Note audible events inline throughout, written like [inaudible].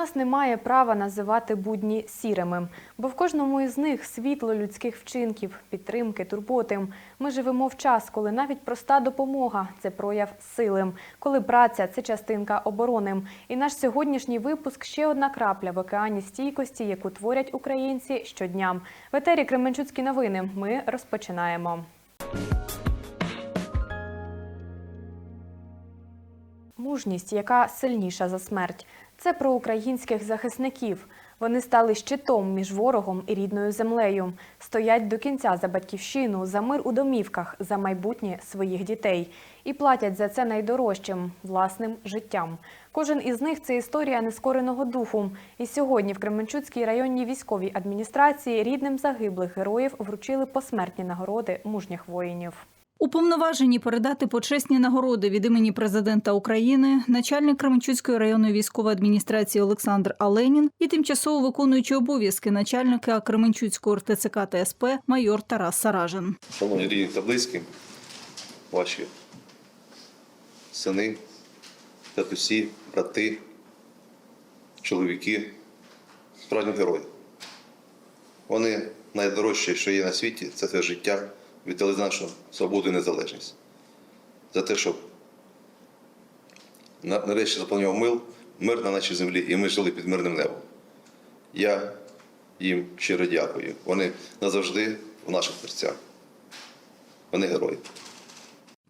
нас немає права називати будні сірими, бо в кожному із них світло людських вчинків, підтримки, турботи. Ми живемо в час, коли навіть проста допомога це прояв сили, коли праця це частинка оборони. І наш сьогоднішній випуск ще одна крапля в океані стійкості, яку творять українці щодня. В етері Кременчуцькі новини. Ми розпочинаємо. Мужність, яка сильніша за смерть. Це про українських захисників. Вони стали щитом між ворогом і рідною землею. Стоять до кінця за батьківщину, за мир у домівках, за майбутнє своїх дітей. І платять за це найдорожчим власним життям. Кожен із них це історія нескореного духу. І сьогодні в Кременчуцькій районній військовій адміністрації рідним загиблих героїв вручили посмертні нагороди мужніх воїнів. Уповноважені передати почесні нагороди від імені президента України, начальник Кременчуцької районної військової адміністрації Олександр Аленін і тимчасово виконуючий обов'язки начальника Кременчуцького РТЦК та СП майор Тарас Саражин. Шановні рідні та близькі, ваші сини, татусі, брати, чоловіки, справжні герої. Вони найдорожчі, що є на світі, це те життя, віддали за нашу свободу і незалежність. За те, щоб нарешті заповнював мил, мир на нашій землі, і ми жили під мирним небом. Я їм щиро дякую. Вони назавжди в наших серцях. Вони герої.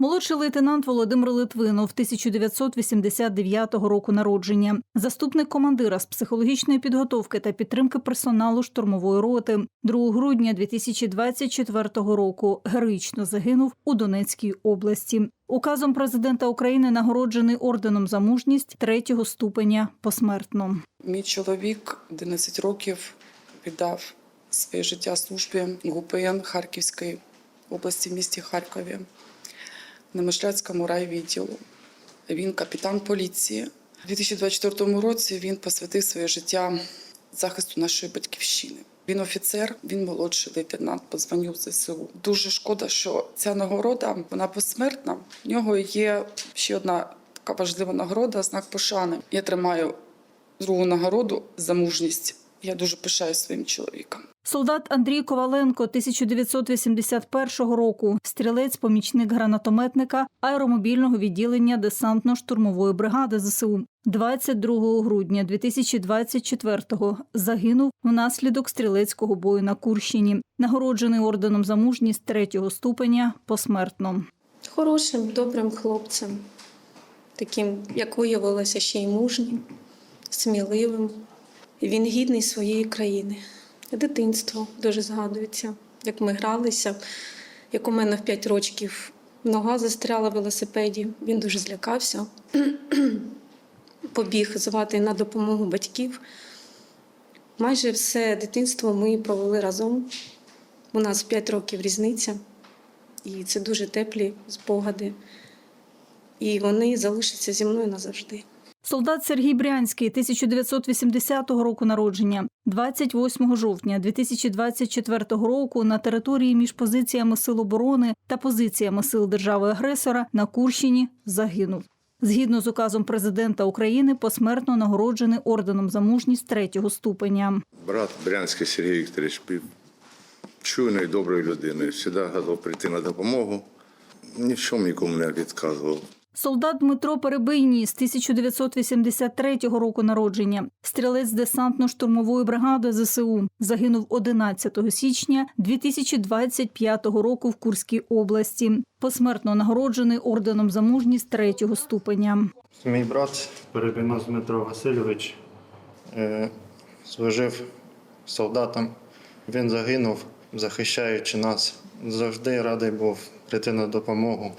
Молодший лейтенант Володимир Литвинов 1989 року народження, заступник командира з психологічної підготовки та підтримки персоналу штурмової роти. 2 грудня 2024 року героїчно загинув у Донецькій області. Указом президента України нагороджений орденом за мужність третього ступеня посмертно. Мій чоловік 11 років віддав своє життя службі ГУПН Харківської області в місті Харкові на Мишляцькому райвідділу. Він капітан поліції. У 2024 році він посвятив своє життя захисту нашої батьківщини. Він офіцер, він молодший лейтенант по званню ЗСУ. Дуже шкода, що ця нагорода вона посмертна. В нього є ще одна така важлива нагорода знак пошани. Я тримаю другу нагороду за мужність. Я дуже пишаю своїм чоловіком. Солдат Андрій Коваленко 1981 року, стрілець, помічник гранатометника аеромобільного відділення десантно-штурмової бригади ЗСУ. 22 грудня 2024-го загинув внаслідок стрілецького бою на Курщині, нагороджений орденом за мужність третього ступеня посмертно. хорошим, добрим хлопцем, таким, як виявилося, ще й мужнім, сміливим. Він гідний своєї країни. Дитинство дуже згадується, як ми гралися, як у мене в 5 років нога застряла в велосипеді. Він дуже злякався, [clears throat] побіг звати на допомогу батьків. Майже все дитинство ми провели разом. У нас 5 років різниця. І це дуже теплі спогади. І вони залишаться зі мною назавжди. Солдат Сергій Брянський 1980 року народження, 28 жовтня 2024 року на території між позиціями Сил оборони та позиціями сил держави-агресора на Курщині загинув. Згідно з указом президента України, посмертно нагороджений орденом за мужність третього ступеня. Брат Брянський Сергій Вікторович був чуйною, доброю людиною, завжди готов прийти на допомогу. Ні в чому нікому не відказував. Солдат Дмитро Перебийній з 1983 року народження, стрілець десантно-штурмової бригади ЗСУ, загинув 11 січня 2025 року в Курській області. Посмертно нагороджений орденом за мужність третього ступеня. Мій брат Перебінос Дмитро Васильович е, служив солдатом. Він загинув, захищаючи нас. Завжди радий був прийти на допомогу.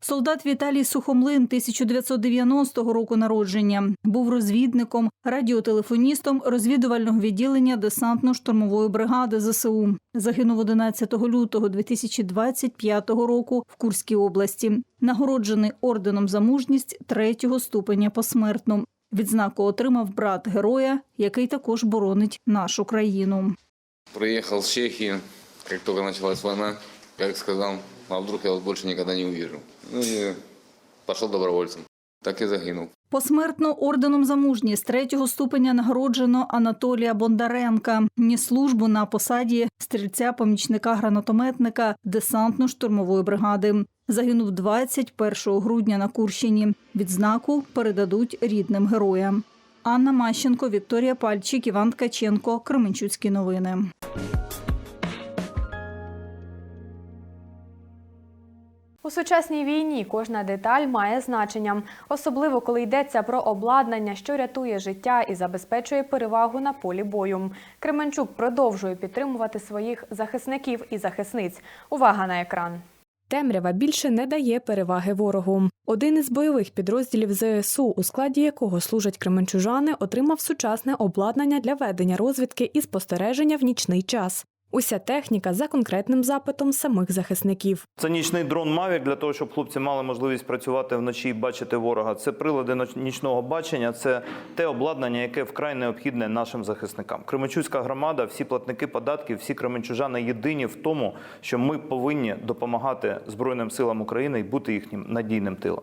Солдат Віталій Сухомлин 1990 року народження був розвідником, радіотелефоністом розвідувального відділення десантно-штурмової бригади ЗСУ. Загинув 11 лютого 2025 року в Курській області. Нагороджений орденом за мужність третього ступеня посмертно. Відзнаку отримав брат героя, який також боронить нашу країну. Приехал с Чехии, как только началась война, как сказал, а вдруг я вас больше никогда не увижу. Ну и пошел добровольцем. Так і загинув. Посмертно орденом за мужність третього ступеня нагороджено Анатолія Бондаренка. Ніс службу на посаді стрільця-помічника гранатометника десантно-штурмової бригади. Загинув 21 грудня на Курщині. Відзнаку передадуть рідним героям. Анна Мащенко, Вікторія Пальчик, Іван Ткаченко. Кременчуцькі новини. У сучасній війні кожна деталь має значення, особливо коли йдеться про обладнання, що рятує життя і забезпечує перевагу на полі бою. Кременчук продовжує підтримувати своїх захисників і захисниць. Увага на екран. Темрява більше не дає переваги ворогу. Один із бойових підрозділів ЗСУ, у складі якого служать кременчужани, отримав сучасне обладнання для ведення розвідки і спостереження в нічний час. Уся техніка за конкретним запитом самих захисників. Це нічний дрон Mavic для того, щоб хлопці мали можливість працювати вночі і бачити ворога. Це прилади нічного бачення, це те обладнання, яке вкрай необхідне нашим захисникам. Кременчуцька громада, всі платники податків, всі кременчужани єдині в тому, що ми повинні допомагати Збройним силам України і бути їхнім надійним тилом.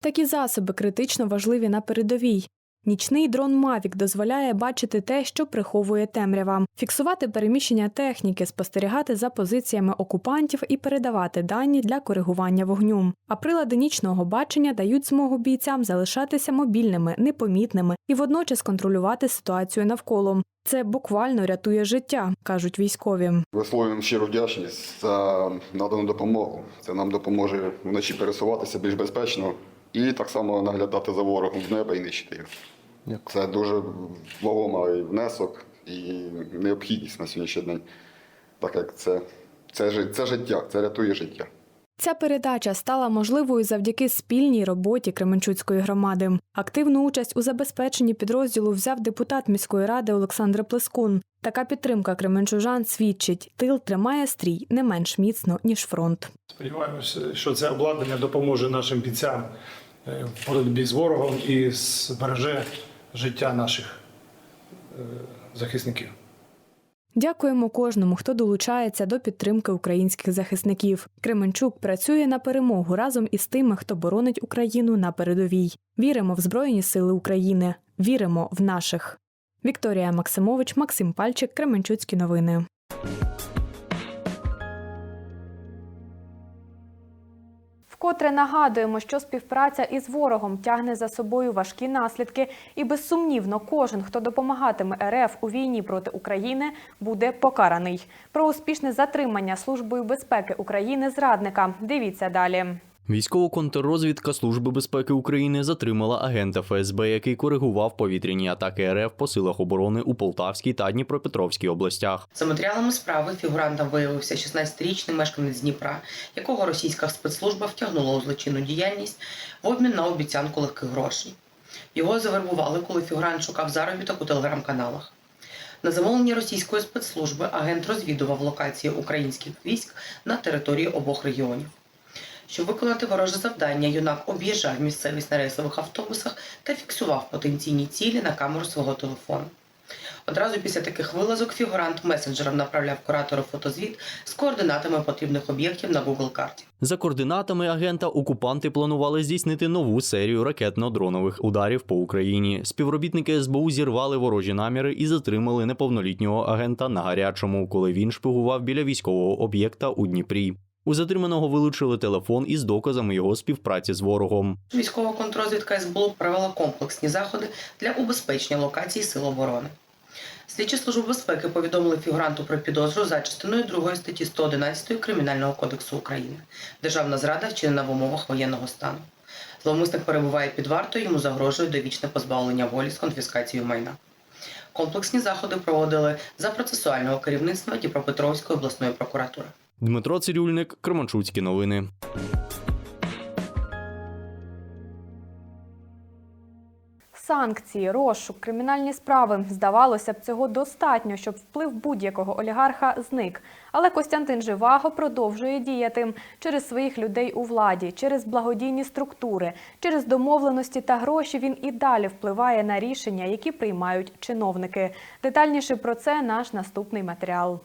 Такі засоби критично важливі на передовій. Нічний дрон Мавік дозволяє бачити те, що приховує темрява, фіксувати переміщення техніки, спостерігати за позиціями окупантів і передавати дані для коригування вогню. А прилади нічного бачення дають змогу бійцям залишатися мобільними, непомітними і водночас контролювати ситуацію навколо. Це буквально рятує життя, кажуть військові. Висловлюємо щиру вдячність за надану допомогу. Це нам допоможе вночі пересуватися більш безпечно і так само наглядати за ворогом з неба і нищити його. Це дуже вагомий внесок і необхідність на сьогоднішній день, так як це, це, це життя, це рятує життя. Ця передача стала можливою завдяки спільній роботі Кременчуцької громади. Активну участь у забезпеченні підрозділу взяв депутат міської ради Олександр Плескун. Така підтримка кременчужан свідчить, тил тримає стрій не менш міцно ніж фронт. Сподіваємося, що це обладнання допоможе нашим бійцям е, в боротьбі з ворогом і збереже життя наших е, захисників. Дякуємо кожному, хто долучається до підтримки українських захисників. Кременчук працює на перемогу разом із тими, хто боронить Україну на передовій. Віримо в Збройні Сили України. Віримо в наших. Вікторія Максимович, Максим Пальчик, Кременчуцькі новини. Вкотре нагадуємо, що співпраця із ворогом тягне за собою важкі наслідки, і безсумнівно кожен, хто допомагатиме РФ у війні проти України, буде покараний. Про успішне затримання службою безпеки України зрадника. Дивіться далі. Військова контррозвідка Служби безпеки України затримала агента ФСБ, який коригував повітряні атаки РФ по силах оборони у Полтавській та Дніпропетровській областях. За матеріалами справи фігурантом виявився 16-річний мешканець Дніпра, якого російська спецслужба втягнула у злочинну діяльність в обмін на обіцянку легких грошей. Його завербували, коли фігурант шукав заробіток у телеграм-каналах. На замовлення російської спецслужби агент розвідував локації українських військ на території обох регіонів. Щоб виконати вороже завдання, юнак об'їжджав місцевість на рейсових автобусах та фіксував потенційні цілі на камеру свого телефону. Одразу після таких вилазок фігурант месенджером направляв куратору фотозвіт з координатами потрібних об'єктів на Google карті. За координатами агента окупанти планували здійснити нову серію ракетно-дронових ударів по Україні. Співробітники СБУ зірвали ворожі наміри і затримали неповнолітнього агента на гарячому, коли він шпигував біля військового об'єкта у Дніпрі. У затриманого вилучили телефон із доказами його співпраці з ворогом. Військова контррозвідка СБУ провела комплексні заходи для убезпечення локацій Сил оборони. Слідчі служби безпеки повідомили фігуранту про підозру за частиною 2 статті 111 Кримінального кодексу України. Державна зрада вчинена в умовах воєнного стану. Зловмисник перебуває під вартою, йому загрожує довічне позбавлення волі з конфіскацією майна. Комплексні заходи проводили за процесуального керівництва Дніпропетровської обласної прокуратури. Дмитро Цирюльник, Кременчуцькі новини. Санкції, розшук, кримінальні справи. Здавалося б, цього достатньо, щоб вплив будь-якого олігарха зник. Але Костянтин Живаго продовжує діяти через своїх людей у владі, через благодійні структури, через домовленості та гроші. Він і далі впливає на рішення, які приймають чиновники. Детальніше про це наш наступний матеріал.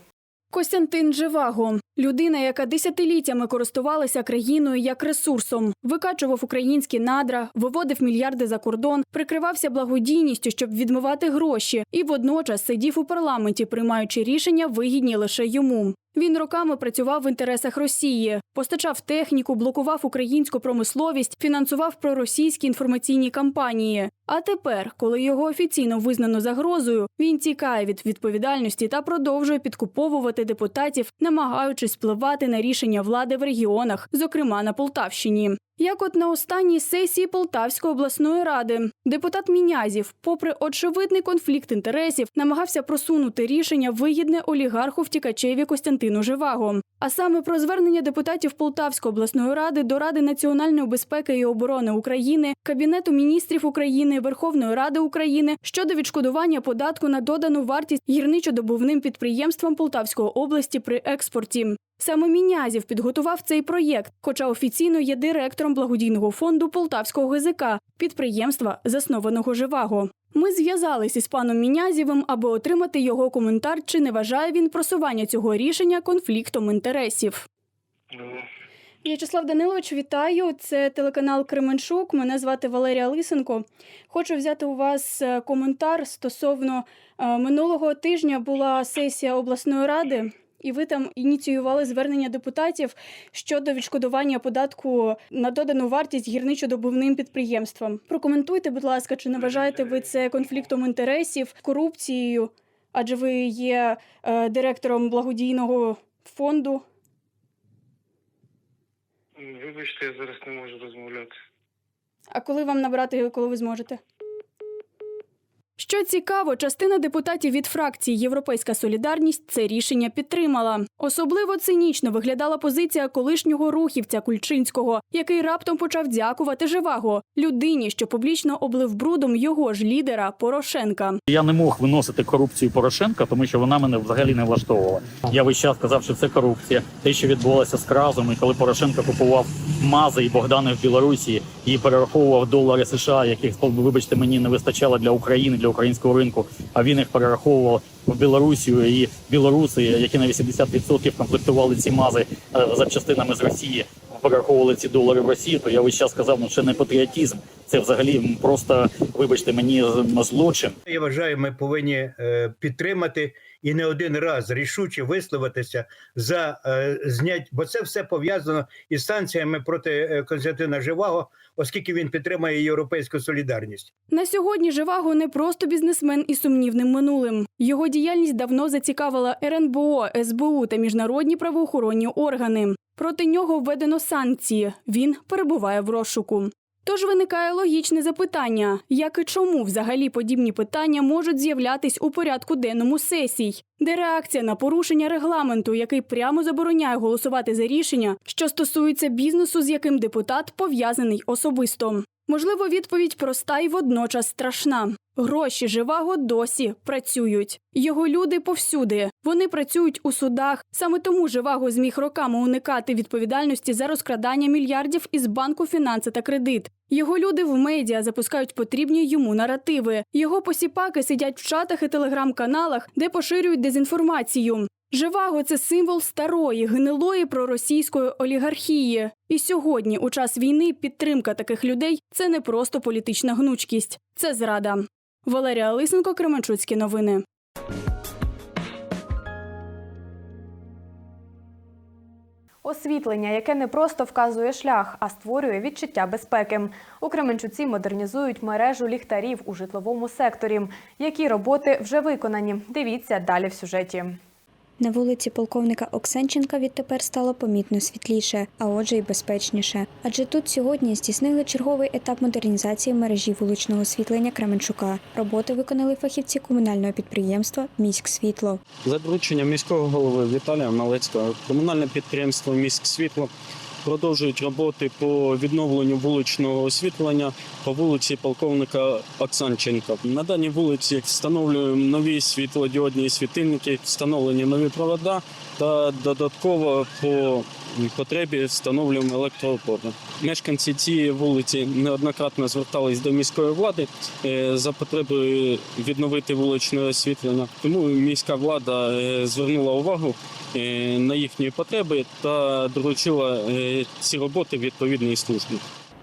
Костянтин Живаго Людина, яка десятиліттями користувалася країною як ресурсом, викачував українські надра, виводив мільярди за кордон, прикривався благодійністю, щоб відмивати гроші, і водночас сидів у парламенті, приймаючи рішення вигідні лише йому. Він роками працював в інтересах Росії, постачав техніку, блокував українську промисловість, фінансував проросійські інформаційні кампанії. А тепер, коли його офіційно визнано загрозою, він тікає від відповідальності та продовжує підкуповувати депутатів, намагаючись впливати на рішення влади в регіонах, зокрема на Полтавщині. Як от на останній сесії Полтавської обласної ради депутат Мінязів, попри очевидний конфлікт інтересів, намагався просунути рішення вигідне олігарху втікачеві Костянтину Живаго. А саме про звернення депутатів Полтавської обласної ради до Ради національної безпеки і оборони України, Кабінету міністрів України, Верховної Ради України щодо відшкодування податку на додану вартість гірничодобувним підприємствам Полтавської області при експорті. Саме Мінязів підготував цей проєкт, хоча офіційно є директором благодійного фонду Полтавського ГЗК, підприємства, заснованого Живаго. Ми зв'язалися із паном Мінязєвим, аби отримати його коментар, чи не вважає він просування цього рішення конфліктом інтересів. В'ячеслав Данилович, вітаю. Це телеканал Кременчук. Мене звати Валерія Лисенко. Хочу взяти у вас е, коментар стосовно е, минулого тижня була сесія обласної ради. І ви там ініціювали звернення депутатів щодо відшкодування податку на додану вартість гірничодобувним підприємствам. Прокоментуйте, будь ласка, чи не вважаєте ви це конфліктом інтересів, корупцією? Адже ви є е, директором благодійного фонду. Вибачте, я зараз не можу розмовляти. А коли вам набрати, коли ви зможете? Що цікаво, частина депутатів від фракції Європейська Солідарність це рішення підтримала. Особливо цинічно виглядала позиція колишнього рухівця Кульчинського, який раптом почав дякувати Живаго людині, що публічно облив брудом його ж лідера Порошенка. Я не мог виносити корупцію Порошенка, тому що вона мене взагалі не влаштовувала. Я весь час казав, що це корупція. Те, що відбувалося з Кразом, і коли Порошенко купував мази і Богдани в Білорусі і перераховував долари США, яких вибачте мені не вистачало для України, для українського ринку. А він їх перераховував в Білорусію і білоруси, які на 80% комплектували ці мази е, запчастинами з Росії. Перераховували ці долари в Росію, то я весь час сказав, ну це не патріотизм, це взагалі просто, вибачте, мені злочин. Я вважаю, ми повинні е, підтримати і не один раз рішуче висловитися за е, знять, бо це все пов'язано із санкціями проти е, Константина Живаго, оскільки він підтримує європейську солідарність. На сьогодні Живаго не просто бізнесмен із сумнівним минулим. Його діяльність давно зацікавила РНБО, СБУ та міжнародні правоохоронні органи. Проти нього введено санкції. Він перебуває в розшуку. Тож виникає логічне запитання: як і чому взагалі подібні питання можуть з'являтись у порядку денному сесій, де реакція на порушення регламенту, який прямо забороняє голосувати за рішення, що стосується бізнесу, з яким депутат пов'язаний особисто. Можливо, відповідь проста і водночас страшна. Гроші Живаго досі працюють. Його люди повсюди. Вони працюють у судах. Саме тому Живаго зміг роками уникати відповідальності за розкрадання мільярдів із банку фінанси та кредит. Його люди в медіа запускають потрібні йому наративи. Його посіпаки сидять в чатах і телеграм-каналах, де поширюють дезінформацію. Живаго це символ старої, гнилої проросійської олігархії. І сьогодні, у час війни, підтримка таких людей це не просто політична гнучкість, це зрада. Валерія Лисенко, Кременчуцькі новини. Освітлення, яке не просто вказує шлях, а створює відчуття безпеки. У Кременчуці модернізують мережу ліхтарів у житловому секторі. Які роботи вже виконані? Дивіться далі в сюжеті. На вулиці полковника Оксенченка відтепер стало помітно світліше, а отже, й безпечніше. Адже тут сьогодні здійснили черговий етап модернізації мережі вуличного освітлення Кременчука. Роботи виконали фахівці комунального підприємства Міськсвітло. За дорученням міського голови Віталія Малецького комунальне підприємство «Міськсвітло» продовжують роботи по відновленню вуличного освітлення по вулиці полковника Оксанченка. На даній вулиці встановлюємо нові світлодіодні світильники, встановлені нові провода, та додатково по потребі встановлюємо електроопори. Мешканці цієї вулиці неоднократно звертались до міської влади е, за потребою відновити вуличне освітлення. Тому міська влада е, звернула увагу е, на їхні потреби та доручила ці роботи відповідній службі.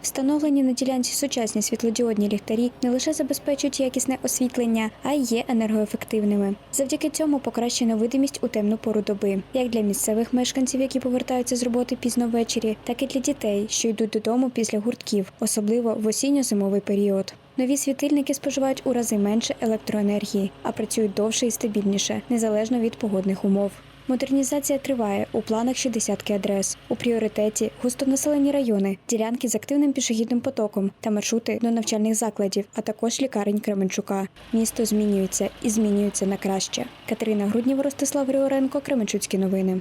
Встановлені на ділянці сучасні світлодіодні ліхтарі не лише забезпечують якісне освітлення, а й є енергоефективними. Завдяки цьому покращена видимість у темну пору доби, як для місцевих мешканців, які повертаються з роботи пізно ввечері, так і для дітей, що йдуть додому після гуртків, особливо в осінньо-зимовий період. Нові світильники споживають у рази менше електроенергії, а працюють довше і стабільніше, незалежно від погодних умов. Модернізація триває у планах ще десятки адрес. У пріоритеті густонаселені райони, ділянки з активним пішохідним потоком та маршрути до навчальних закладів, а також лікарень Кременчука. Місто змінюється і змінюється на краще. Катерина Груднєва, Ростислав Григоренко, Кременчуцькі новини.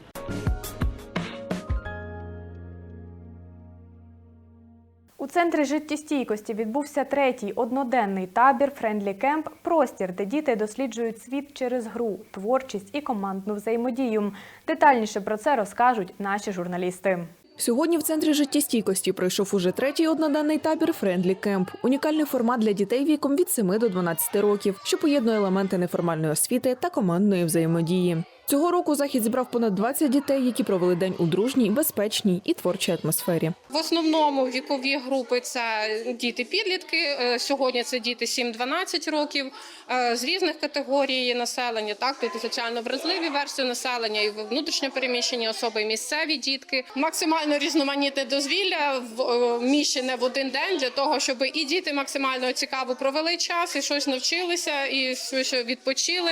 У центрі життєстійкості відбувся третій одноденний табір Френдлі Кемп простір, де діти досліджують світ через гру, творчість і командну взаємодію. Детальніше про це розкажуть наші журналісти. Сьогодні в центрі життєстійкості пройшов уже третій одноденний табір Френдлі Кемп. Унікальний формат для дітей віком від 7 до 12 років, що поєднує елементи неформальної освіти та командної взаємодії. Цього року захід зібрав понад 20 дітей, які провели день у дружній, безпечній і творчій атмосфері. В основному вікові групи це діти-підлітки. Е, Сьогодні це діти 7-12 років е, з різних категорій населення. Так, тут і соціально вразливі версії населення, і внутрішньо переміщені особи, і місцеві дітки. Максимально різноманітне дозвілля в- е, вміщене в один день для того, щоб і діти максимально цікаво провели час, і щось навчилися, і щось відпочили.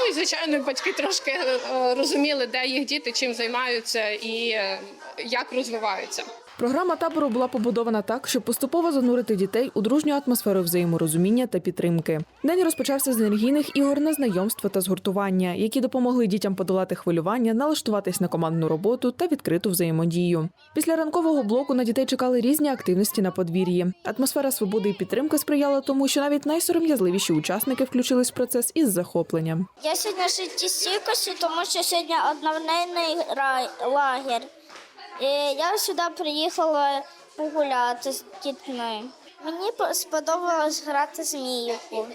Ну і звичайно, батьки трошки е, розуміли, де їх діти, чим займаються і е, як розвиваються. Програма табору була побудована так, щоб поступово занурити дітей у дружню атмосферу взаєморозуміння та підтримки. День розпочався з енергійних ігор на знайомство та згуртування, які допомогли дітям подолати хвилювання, налаштуватись на командну роботу та відкриту взаємодію. Після ранкового блоку на дітей чекали різні активності на подвір'ї. Атмосфера свободи і підтримки сприяла тому, що навіть найсором'язливіші учасники включились в процес із захопленням. Я сьогодні життєстійкості, тому що сьогодні одноденний рай- лагерь. Я сюди приїхала погуляти з дітьми. Мені по- сподобалось грати зміюку.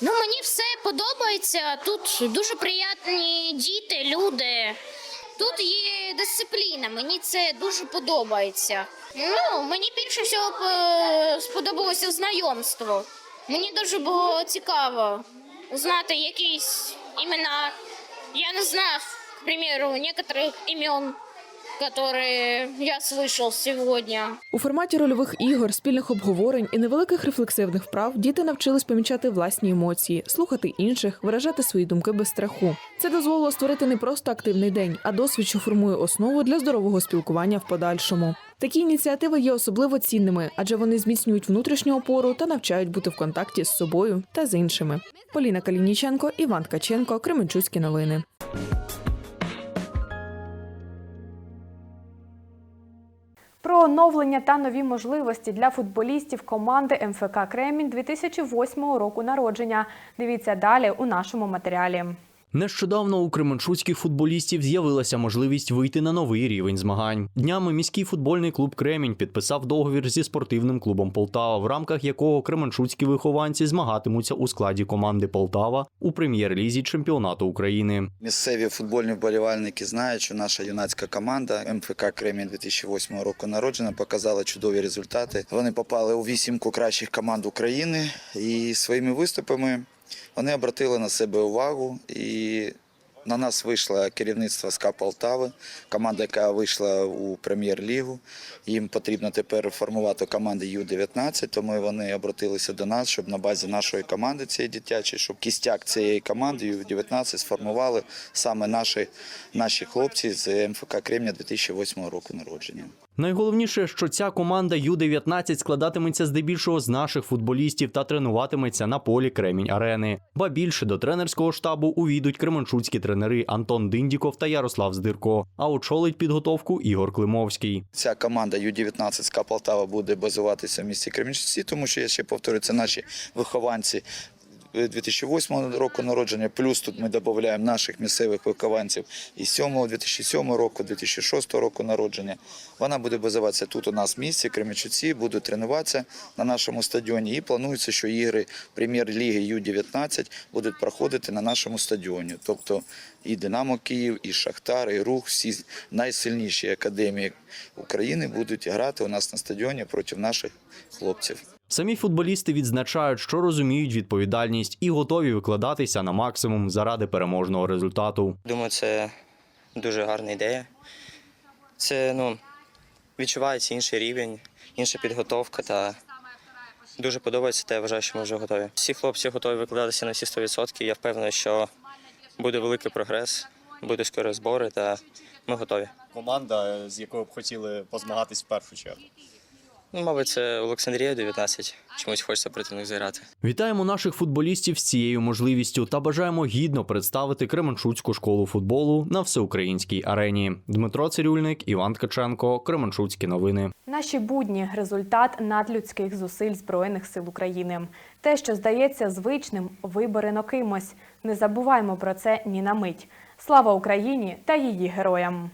Ну, мені все подобається. Тут дуже приємні діти, люди. Тут є дисципліна, мені це дуже подобається. Ну, мені більше всього е, сподобалося знайомство. Мені дуже було цікаво знати якісь імена. Я не знав, к примеру, некоторых имен, которые я слышал сегодня. У форматі рольових ігор, спільних обговорень і невеликих рефлексивних вправ діти навчились помічати власні емоції, слухати інших, виражати свої думки без страху. Це дозволило створити не просто активний день, а досвід, що формує основу для здорового спілкування в подальшому. Такі ініціативи є особливо цінними, адже вони зміцнюють внутрішню опору та навчають бути в контакті з собою та з іншими. Поліна Калініченко, Іван Ткаченко, Кременчуцькі новини. Про оновлення та нові можливості для футболістів команди МФК Кремінь 2008 року народження. Дивіться далі у нашому матеріалі. Нещодавно у кременчуцьких футболістів з'явилася можливість вийти на новий рівень змагань. Днями міський футбольний клуб Кремінь підписав договір зі спортивним клубом Полтава, в рамках якого кременчуцькі вихованці змагатимуться у складі команди Полтава у прем'єр-лізі чемпіонату України. Місцеві футбольні вболівальники знають, що наша юнацька команда МФК Кремінь 2008 року народжена показала чудові результати. Вони попали у вісімку кращих команд України і своїми виступами вони обратили на себе увагу. І на нас вийшло керівництво СКА Полтави, команда, яка вийшла у прем'єр-лігу. Їм потрібно тепер формувати команди Ю-19, тому вони обратилися до нас, щоб на базі нашої команди цієї дитячої, щоб кістяк цієї команди Ю-19 сформували саме наші, наші хлопці з МФК Кремня 2008 року народження. Найголовніше, що ця команда Ю-19 складатиметься здебільшого з наших футболістів та тренуватиметься на полі Кремінь Арени. Ба більше до тренерського штабу увійдуть кременчуцькі тренери Антон Диндіков та Ярослав Здирко, а очолить підготовку Ігор Климовський. Ця команда Ю-19 СКА Полтава буде базуватися в місті Кремінчуці, тому що я ще повторюю, це наші вихованці 2008 року народження, плюс тут ми додаємо наших місцевих вихованців із 7 2007 року, 2006 року народження. Вона буде базуватися тут у нас в місті, Кременчуці, будуть тренуватися на нашому стадіоні. І планується, що ігри прем'єр-ліги Ю-19 будуть проходити на нашому стадіоні. Тобто і Динамо Київ, і Шахтар, і Рух, всі найсильніші академії України будуть грати у нас на стадіоні проти наших хлопців. Самі футболісти відзначають, що розуміють відповідальність і готові викладатися на максимум заради переможного результату. Думаю, це дуже гарна ідея. Це ну, відчувається інший рівень, інша підготовка та дуже подобається, та я вважаю, що ми вже готові. Всі хлопці готові викладатися на всі 100%. Я впевнений, що буде великий прогрес, буде скоро збори, та ми готові. Команда, з якою б хотіли позмагатись в першу чергу. Ну, мабуть, це Олександрія 19. Чомусь хочеться проти них зіграти. Вітаємо наших футболістів з цією можливістю та бажаємо гідно представити Кременчуцьку школу футболу на всеукраїнській арені. Дмитро Цирюльник, Іван Ткаченко, Кременчуцькі новини. Наші будні результат надлюдських зусиль Збройних сил України. Те, що здається звичним, виборено кимось. Не забуваймо про це ні на мить. Слава Україні та її героям!